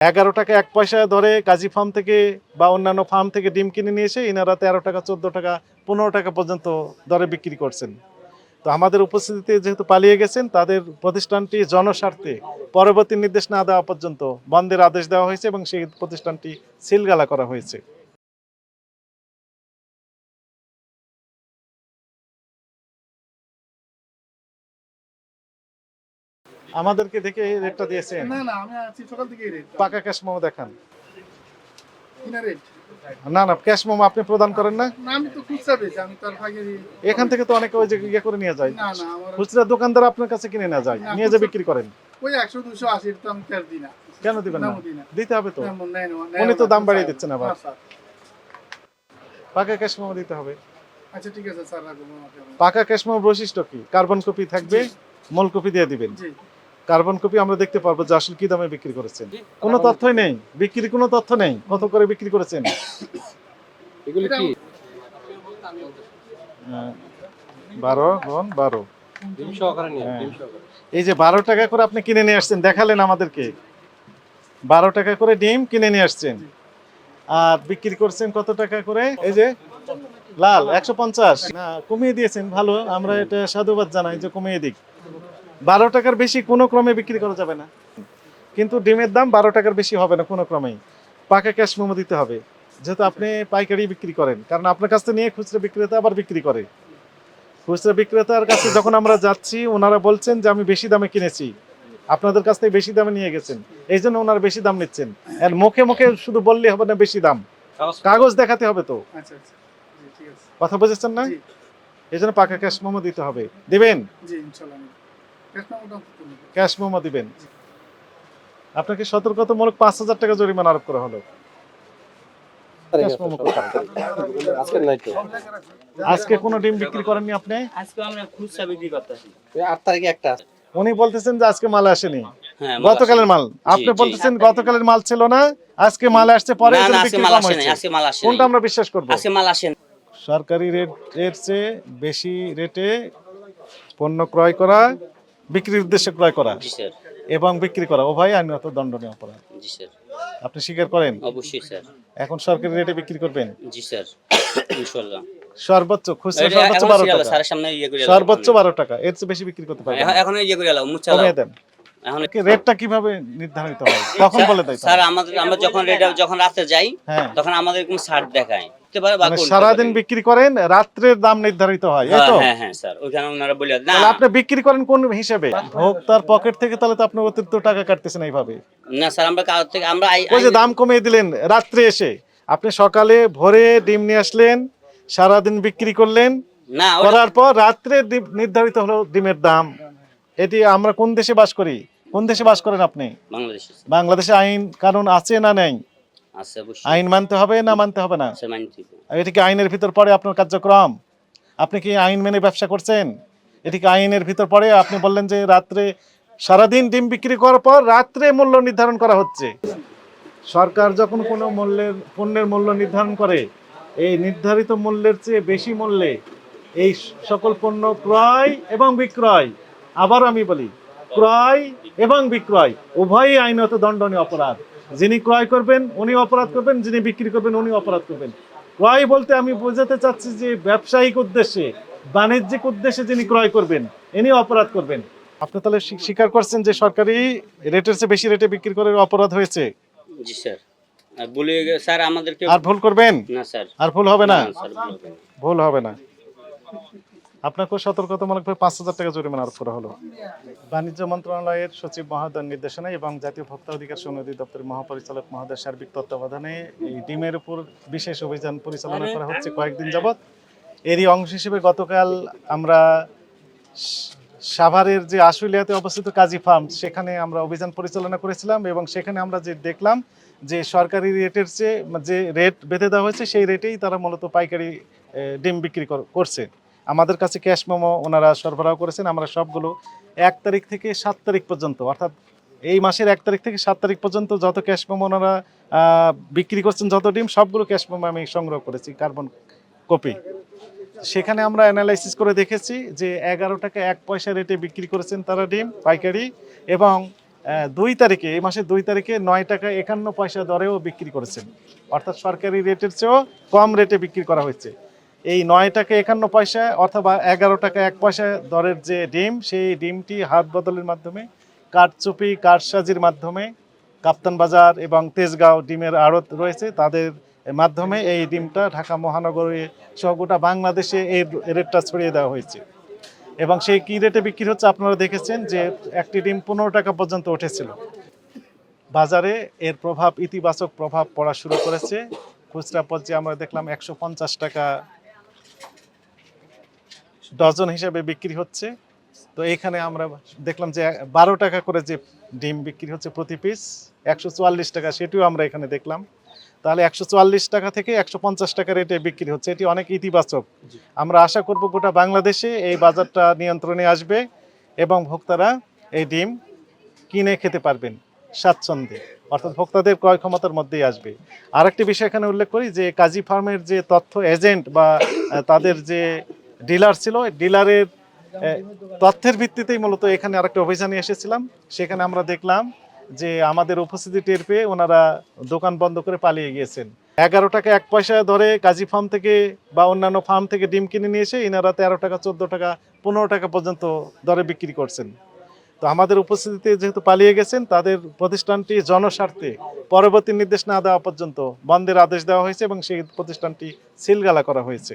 এগারো টাকা এক পয়সা ধরে কাজী ফার্ম থেকে বা অন্যান্য ফার্ম থেকে ডিম কিনে নিয়ে এসে এনারা তেরো টাকা, চোদ্দ টাকা, পনেরো টাকা পর্যন্ত দরে বিক্রি করছেন। তো আমাদের উপস্থিতিতে যেহেতু পালিয়ে গেছেন, তাদের প্রতিষ্ঠানটি জনস্বার্থে পরবর্তী নির্দেশ না দেওয়া পর্যন্ত বন্ধের আদেশ দেওয়া হয়েছে এবং সেই প্রতিষ্ঠানটি সিলগালা করা হয়েছে। আমাদেরকে দেখে এই রেটটা দিয়েছেন। না না আমি আছি সকাল থেকে এই রেট পাকা ক্যাশ মোমো দেখান। কিনা রেট না না ক্যাশ মোমো আপনি প্রদান করেন না। না আমি তো খুচরা বেশি আমি তো আর পাইকারি এখান থেকে তো অনেকে ওই যে ইয়ে করে নিয়ে যায়। না না আমার খুচরা দোকানদার আপনার কাছে কিনে না যায় নিয়ে যে বিক্রি করেন। ওই একশো দুশো আশি তো আমি দিই না। কেন দিবেন না? দিতে হবে তো। উনি তো দাম বাড়িয়ে দিচ্ছেন আবার। পাকা ক্যাশ মোমো দিতে হবে। আচ্ছা ঠিক আছে স্যার আমাকে পাকা ক্যাশ মোমো বৈশিষ্ট্য কি? কার্বন কপি থাকবে মূল কপি দিয়ে দিবেন। জি। কার্বন কপি আমরা দেখতে পারব যে আসলে কি দামে বিক্রি করেছেন। কোনো তথ্যই নেই। বিক্রি কোনো তথ্য নেই। কত করে বিক্রি করেছেন? এগুলি কি? বারো গুণ বারো। হ্যাঁ। এই যে বারো টাকা করে আপনি কিনে নিয়ে আসছেন দেখালেন আমাদেরকে। বারো টাকা করে ডিম কিনে নিয়ে আসছেন। আর বিক্রি করছেন কত টাকা করে? এই যে লাল একশো পঞ্চাশ। না কমিয়ে দিয়েছেন ভালো। আমরা এটা সাধুবাদ জানাই যে কমিয়ে দিক। বারো টাকার বেশি কোনো ক্রমে বিক্রি করা যাবে না। কিন্তু ডিমের দাম বারো টাকার বেশি হবে না কোনো ক্রমেই। পাকা ক্যাশ মোমো দিতে হবে। যেহেতু আপনি পাইকারি বিক্রি করেন। কারণ আপনার কাছ থেকে নিয়ে খুচরা বিক্রেতা আবার বিক্রি করে। খুচরা বিক্রেতার কাছে যখন আমরা যাচ্ছি ওনারা বলছেন যে আমি বেশি দামে কিনেছি। আপনাদের কাছ থেকে বেশি দামে নিয়ে গেছেন। এই জন্য ওনারা বেশি দাম নিচ্ছেন। আর মুখে মুখে শুধু বললে হবে না বেশি দাম। কাগজ দেখাতে হবে তো। আচ্ছা আচ্ছা। জি ঠিক আছে। কথা বুঝেছেন না? এই জন্য পাকা ক্যাশ মোমো দিতে হবে। দিবেন? ক্যাশ মোমো দিবেন। আপনাকে সতর্কতামূলক পাঁচ হাজার টাকা জরিমানা আরোপ করা হলো। আজকে কোনো ডিম বিক্রি করেননি আপনি? আজকে আমরা খুচরা বিক্রি করতেছি। এই তারিখে একটা উনি বলতেছেন যে আজকে মাল আসেনি। হ্যাঁ গতকালের মাল। আপনি বলতেছেন গতকালের মাল ছিল না আজকে মাল আসছে পরে কোনটা আমরা বিশ্বাস করব? আজকে মাল আসে সরকারি রেট এর চেয়ে বেশি রেটে পণ্য ক্রয় করা বিক্রির উদ্দেশ্যে ক্রয় করা? জি স্যার। এবং বিক্রি করা। উভয় আইনত দণ্ডনীয় অপরাধ। জি স্যার। আপনি স্বীকার করেন? অবশ্যই স্যার। এখন সরকারি রেটে বিক্রি করবেন? জি স্যার। ইনশাআল্লাহ। সর্বোচ্চ খুচরা সর্বোচ্চ এখন বারো সিরিয়াল টাকা। সামনে ইয়ে করে সর্বোচ্চ বারো টাকা এর চেয়ে বেশি বিক্রি করতে পারবেন এখন এখন ইয়ে করে মুচ্ছা দেন। এখন রেটটা কীভাবে নির্ধারিত হয়? কখন বলে দেয় স্যার আমাদের আমরা যখন রেডা যখন রাতে যাই হ্যাঁ। তখন আমাদের কোনো ছাড় দেখায় মানে করতে সারাদিন বিক্রি করেন রাত্রের দাম নির্ধারিত হয় হ্যাঁ হ্যাঁ হ্যাঁ স্যার ওইখানে ওনারা বলে না। আপনি বিক্রি করেন কোন হিসেবে? ভোক্তার পকেট থেকে তাহলে তো আপনি অতিরিক্ত টাকা কাটতেছেন এইভাবে। না স্যার আমরা কাল থেকে আমরা ওই যে দাম কমিয়ে দিলেন রাত্রে এসে। আপনি সকালে ভোরে ডিম নিয়ে আসলেন সারাদিন বিক্রি করলেন না করার পর রাত্রে ডিম- নির্ধারিত হলো ডিমের দাম। এটি আমরা কোন দেশে বাস করি? কোন দেশে বাস করেন আপনি? বাংলাদেশে বাংলাদেশে আইন কানুন আছে না নেই? আইন মানতে হবে না মানতে হবে না? এটি কি আইনের ভিতর পড়ে আপনার কার্যক্রম? আপনি কি আইন মেনে ব্যবসা করছেন? এটি কি আইনের ভিতর পড়ে? আপনি বললেন যে রাত্রে সারাদিন ডিম বিক্রি করার পর রাত্রে মূল্য নির্ধারণ করা হচ্ছে। সরকার যখন কোনো মূল্যের পণ্যের মূল্য নির্ধারণ করে এই নির্ধারিত মূল্যের চেয়ে বেশি মূল্যে এই সকল পণ্য ক্রয় এবং বিক্রয় আবার আমি বলি ক্রয় এবং বিক্রয় উভয়ই আইনত দণ্ডনীয় অপরাধ। যিনি ক্রয় করবেন উনি অপরাধ করবেন যিনি বিক্রি করবেন উনি অপরাধ করবেন। ক্রয় বলতে আমি বোঝাতে চাচ্ছি যে ব্যবসায়িক উদ্দেশ্যে বাণিজ্যিক উদ্দেশ্যে যিনি ক্রয় করবেন ইনি অপরাধ করবেন। আপনি তাহলে স্বী- স্বীকার করছেন যে সরকারি রেটের চেয়ে বেশি রেটে বিক্রি করে অপরাধ হয়েছে? জি স্যার। বলে স্যার আমাদেরকে আর ভুল করবেন? না স্যার। আর ভুল হবে না। ভুল হবে না। আপনাকে সতর্কতামূলকভাবে পাঁচ হাজার টাকা জরিমানা আরোপ করা হলো। বাণিজ্য মন্ত্রণালয়ের সচিব মহোদয়ের নির্দেশনায় এবং জাতীয় ভোক্তা অধিকার সমিতি দপ্তরের মহাপরিচালক মহোদয়ের সার্বিক তত্ত্বাবধানে এই ডিমের উপর বিশেষ অভিযান পরিচালনা করা হচ্ছে কয়েকদিন যাবৎ। এরই অংশ হিসেবে গতকাল আমরা সাভারের যে আশুলিয়াতে অবস্থিত কাজী ফার্ম, সেখানে আমরা অভিযান পরিচালনা করেছিলাম এবং সেখানে আমরা যে দেখলাম যে সরকারি রেটের চেয়ে যে রেট বেঁধে দেওয়া হয়েছে, সেই রেটেই তারা মূলত পাইকারি ডিম বিক্রি কর- করছে। আমাদের কাছে ক্যাশ মোমো ওনারা সরবরাহ করেছেন। আমরা সবগুলো এক তারিখ থেকে সাত তারিখ পর্যন্ত, অর্থাৎ এই মাসের এক তারিখ থেকে সাত তারিখ পর্যন্ত যত ক্যাশ মোমো ওনারা বিক্রি করছেন, যত ডিম, সবগুলো ক্যাশ মোমো আমি সংগ্রহ করেছি কার্বন কপি সেখানে আমরা অ্যানালাইসিস করে দেখেছি যে এগারো টাকা এক পয়সা রেটে বিক্রি করেছেন তারা ডিম, পাইকারি এবং দুই তারিখে, এই মাসের দুই তারিখে নয় টাকা একান্ন পয়সা দরেও বিক্রি করেছেন। অর্থাৎ সরকারি রেটের চেয়েও কম রেটে বিক্রি করা হয়েছে। এই নয় টাকা একান্ন পয়সা অথবা এগারো টাকা এক পয়সা দরের যে ডিম, সেই ডিমটি হাত বদলের মাধ্যমে, কাঠচুপি, কাঠসাজির মাধ্যমে, কাপ্তান বাজার এবং তেজগাঁও ডিমের আড়ত রয়েছে। তাদের মাধ্যমে এই ডিমটা ঢাকা মহানগরে সহ গোটা বাংলাদেশে এই রেটটা ছড়িয়ে দেওয়া হয়েছে। এবং সেই কী রেটে বিক্রি হচ্ছে আপনারা দেখেছেন যে একটি ডিম পনেরো টাকা পর্যন্ত উঠেছিল। বাজারে এর প্রভাব, ইতিবাচক প্রভাব পড়া শুরু করেছে। খুচরা পর্যায়ে আমরা দেখলাম একশো পঞ্চাশ টাকা ডজন হিসেবে বিক্রি হচ্ছে। তো এখানে আমরা দেখলাম যে বারো টাকা করে যে ডিম বিক্রি হচ্ছে প্রতি পিস একশো চুয়াল্লিশ টাকা সেটিও আমরা এখানে দেখলাম। তাহলে একশো চুয়াল্লিশ টাকা থেকে একশো পঞ্চাশ টাকা রেটে বিক্রি হচ্ছে। এটি অনেক ইতিবাচক। আমরা আশা করব গোটা বাংলাদেশে এই বাজারটা নিয়ন্ত্রণে আসবে এবং ভোক্তারা এই ডিম কিনে খেতে পারবেন স্বাচ্ছন্দ্যে। অর্থাৎ ভোক্তাদের ক্রয় ক্ষমতার মধ্যেই আসবে। আরেকটি বিষয় এখানে উল্লেখ করি যে কাজী ফার্মের যে তথ্য এজেন্ট বা তাদের যে ডিলার ছিল। ডিলারের তথ্যের ভিত্তিতেই মূলত এখানে আরেকটা অভিযানে এসেছিলাম। সেখানে আমরা দেখলাম যে আমাদের উপস্থিতি টের পেয়ে ওনারা দোকান বন্ধ করে পালিয়ে গিয়েছেন। এগারো টাকা এক পয়সা ধরে কাজী ফার্ম থেকে বা অন্যান্য ফার্ম থেকে ডিম কিনে নিয়ে এসে এনারা তেরো টাকা, চোদ্দ টাকা, পনেরো টাকা পর্যন্ত দরে বিক্রি করছেন। তো আমাদের উপস্থিতিতে যেহেতু পালিয়ে গেছেন, তাদের প্রতিষ্ঠানটি জনস্বার্থে পরবর্তী নির্দেশ না দেওয়া পর্যন্ত বন্ধের আদেশ দেওয়া হয়েছে এবং সেই প্রতিষ্ঠানটি সিলগালা করা হয়েছে।